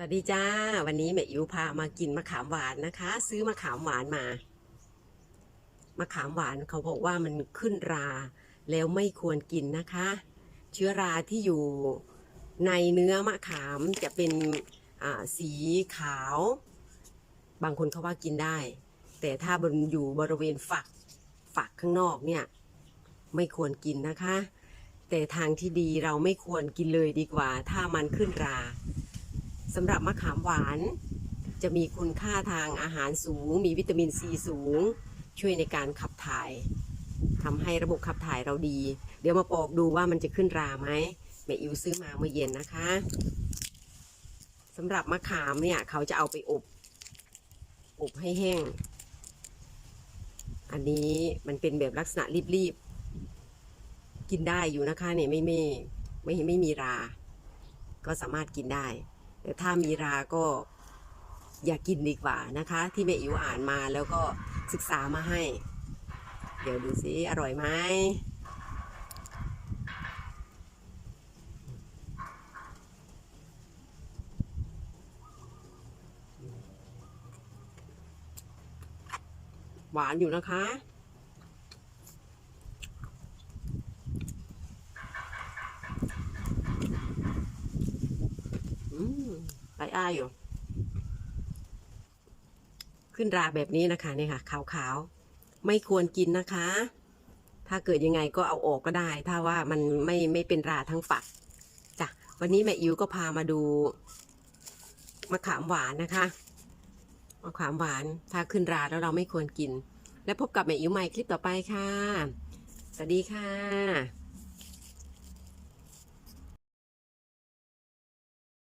สวัสดีจ้า วันนี้แม่อิ๋วพามากินมะขามหวานนะคะ ซื้อมะขามหวานมา มะขามหวานเขาบอกว่ามันขึ้นราแล้วไม่ควรกินนะคะ เชื้อราที่อยู่ในเนื้อมะขามจะเป็นสีขาว บางคนเขาว่ากินได้ แต่ถ้าบนอยู่บริเวณฝักฝักข้างนอกเนี่ย ไม่ควรกินนะคะ แต่ทางที่ดีเราไม่ควรกินเลยดีกว่า ถ้ามันขึ้นรา สำหรับมะขามหวาน จะมีคุณค่าทางอาหารสูง มีวิตามินซีสูง ช่วยในการขับถ่ายทำให้ระบบขับถ่ายเราดี เดี๋ยวมาปอกดูว่ามันจะขึ้นราไหมแม่อิวซื้อมาเมื่อเย็นนะคะสำหรับมะขามเนี่ยเขาจะเอาไปอบ อบให้แห้ง อันนี้มันเป็นแบบลักษณะรีบๆ กินได้อยู่นะคะเนี่ยไม่ไม่ไม่ไม่มีรา ก็สามารถกินได้ แต่ถ้ามีราก็อย่ากกินดีกว่านะคะ ที่แม่อิ๋วอ่านมาแล้วก็ศึกษามาให้ เดี๋ยวดูสิอร่อยไหมหวานอยู่นะคะ อืม ไปอ้ายอยู่ ขึ้นราแบบนี้นะคะนี่ค่ะ ขาวๆ ไม่ควรกินนะคะ ถ้าเกิดยังไงก็เอาออกก็ได้ ถ้าว่ามันไม่ไม่เป็นราทั้งฝักจ้ะวันนี้แม่อิ๋วก็พามาดูมะขามหวานนะคะมะขามหวานถ้าขึ้นราแล้วเราไม่ควรกิน และพบกับแม่อิ๋วใหม่คลิปต่อไปค่ะ สวัสดีค่ะ